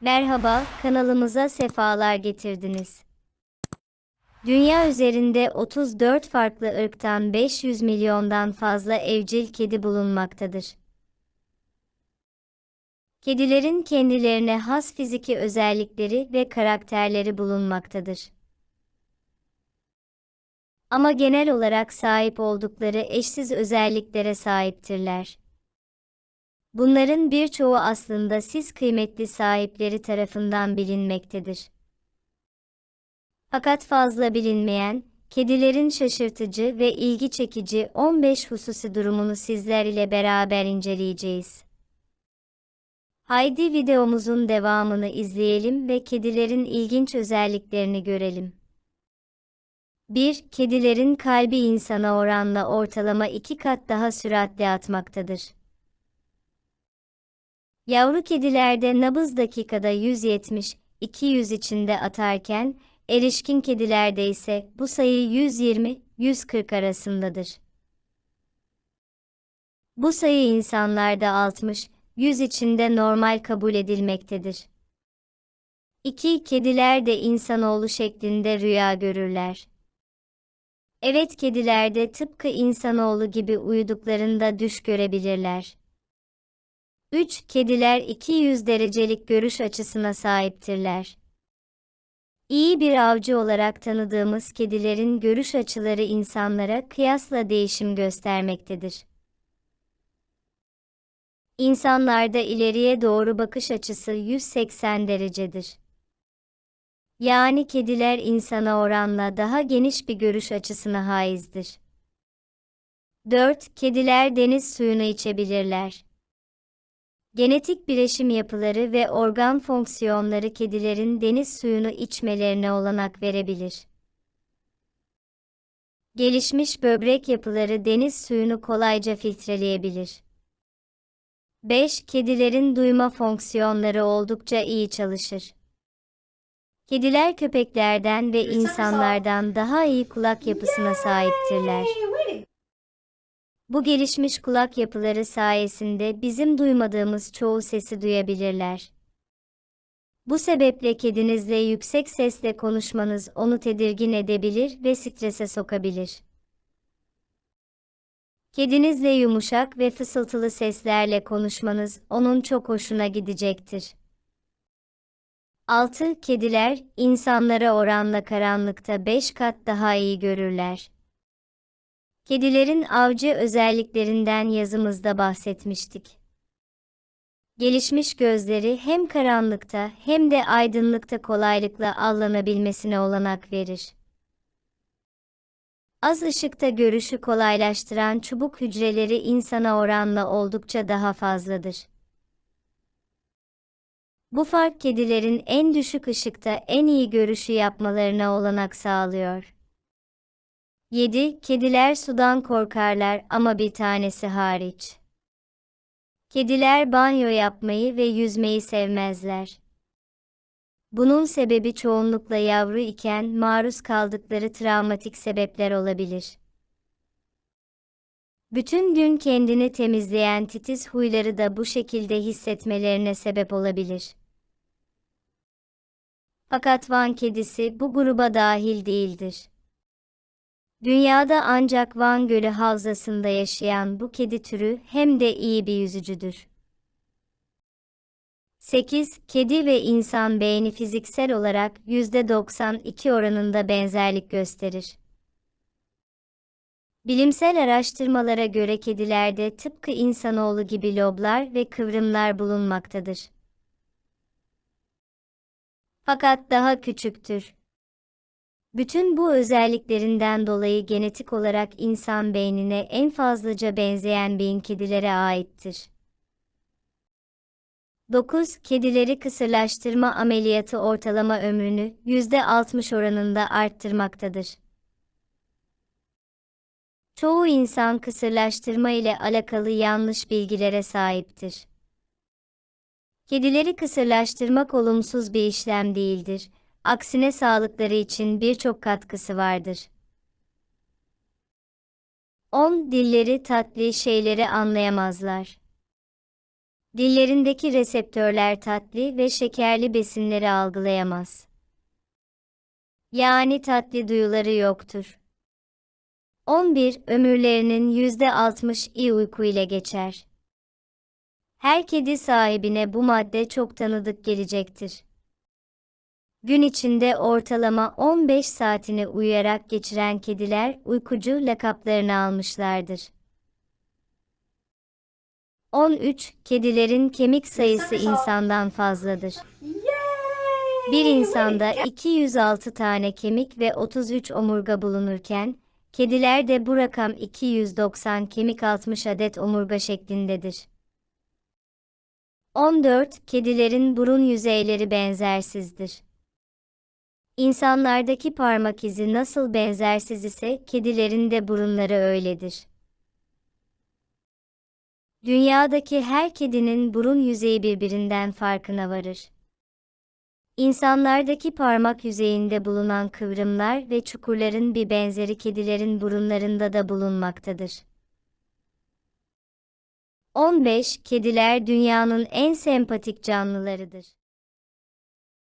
Merhaba, kanalımıza sefalar getirdiniz. Dünya üzerinde 34 farklı ırktan 500 milyondan fazla evcil kedi bulunmaktadır. Kedilerin kendilerine has fiziki özellikleri ve karakterleri bulunmaktadır. Ama genel olarak sahip oldukları eşsiz özelliklere sahiptirler. Bunların birçoğu aslında siz kıymetli sahipleri tarafından bilinmektedir. Fakat fazla bilinmeyen, kedilerin şaşırtıcı ve ilgi çekici 15 hususi durumunu sizler ile beraber inceleyeceğiz. Haydi videomuzun devamını izleyelim ve kedilerin ilginç özelliklerini görelim. 1. Kedilerin kalbi insana oranla ortalama 2 kat daha süratle atmaktadır. Yavru kedilerde nabız dakikada 170-200 içinde atarken, erişkin kedilerde ise bu sayı 120-140 arasındadır. Bu sayı insanlarda 60-100 içinde normal kabul edilmektedir. 2. Kediler de insanoğlu şeklinde rüya görürler. Evet kedilerde tıpkı insanoğlu gibi uyuduklarında düş görebilirler. 3. Kediler 200 derecelik görüş açısına sahiptirler. İyi bir avcı olarak tanıdığımız kedilerin görüş açıları insanlara kıyasla değişim göstermektedir. İnsanlarda ileriye doğru bakış açısı 180 derecedir. Yani kediler insana oranla daha geniş bir görüş açısına haizdir. 4. Kediler deniz suyunu içebilirler. Genetik bileşim yapıları ve organ fonksiyonları kedilerin deniz suyunu içmelerine olanak verebilir. Gelişmiş böbrek yapıları deniz suyunu kolayca filtreleyebilir. 5. Kedilerin duyma fonksiyonları oldukça iyi çalışır. Kediler köpeklerden ve insanlardan daha iyi kulak yapısına sahiptirler. Bu gelişmiş kulak yapıları sayesinde bizim duymadığımız çoğu sesi duyabilirler. Bu sebeple kedinizle yüksek sesle konuşmanız onu tedirgin edebilir ve strese sokabilir. Kedinizle yumuşak ve fısıltılı seslerle konuşmanız onun çok hoşuna gidecektir. 6. Kediler, insanlara oranla karanlıkta 5 kat daha iyi görürler. Kedilerin avcı özelliklerinden yazımızda bahsetmiştik. Gelişmiş gözleri hem karanlıkta hem de aydınlıkta kolaylıkla allanabilmesine olanak verir. Az ışıkta görüşü kolaylaştıran çubuk hücreleri insana oranla oldukça daha fazladır. Bu fark kedilerin en düşük ışıkta en iyi görüşü yapmalarına olanak sağlıyor. 7. Kediler sudan korkarlar ama bir tanesi hariç. Kediler banyo yapmayı ve yüzmeyi sevmezler. Bunun sebebi çoğunlukla yavru iken maruz kaldıkları travmatik sebepler olabilir. Bütün gün kendini temizleyen titiz huyları da bu şekilde hissetmelerine sebep olabilir. Fakat Van kedisi bu gruba dahil değildir. Dünyada ancak Van Gölü havzasında yaşayan bu kedi türü hem de iyi bir yüzücüdür. 8. Kedi ve insan beyni fiziksel olarak %92 oranında benzerlik gösterir. Bilimsel araştırmalara göre kedilerde tıpkı insanoğlu gibi loblar ve kıvrımlar bulunmaktadır. Fakat daha küçüktür. Bütün bu özelliklerinden dolayı genetik olarak insan beynine en fazlaca benzeyen beyin kedilere aittir. 9. Kedileri kısırlaştırma ameliyatı ortalama ömrünü %60 oranında arttırmaktadır. Çoğu insan kısırlaştırma ile alakalı yanlış bilgilere sahiptir. Kedileri kısırlaştırmak olumsuz bir işlem değildir aksine sağlıkları için birçok katkısı vardır. 10. Dilleri tatlı şeyleri anlayamazlar. Dillerindeki reseptörler tatlı ve şekerli besinleri algılayamaz. Yani tatlı duyuları yoktur. 11. Ömürlerinin %60'i uyku ile geçer. Her kedi sahibine bu madde çok tanıdık gelecektir. Gün içinde ortalama 15 saatini uyuyarak geçiren kediler uykucu lakaplarını almışlardır. 13. Kedilerin kemik sayısı insandan fazladır. Bir insanda 206 tane kemik ve 33 omurga bulunurken, kedilerde bu rakam 290 kemik 60 adet omurga şeklindedir. 14. Kedilerin burun yüzeyleri benzersizdir. İnsanlardaki parmak izi nasıl benzersiz ise kedilerin de burunları öyledir. Dünyadaki her kedinin burun yüzeyi birbirinden farkına varır. İnsanlardaki parmak yüzeyinde bulunan kıvrımlar ve çukurların bir benzeri kedilerin burunlarında da bulunmaktadır. 15. Kediler dünyanın en sempatik canlılarıdır.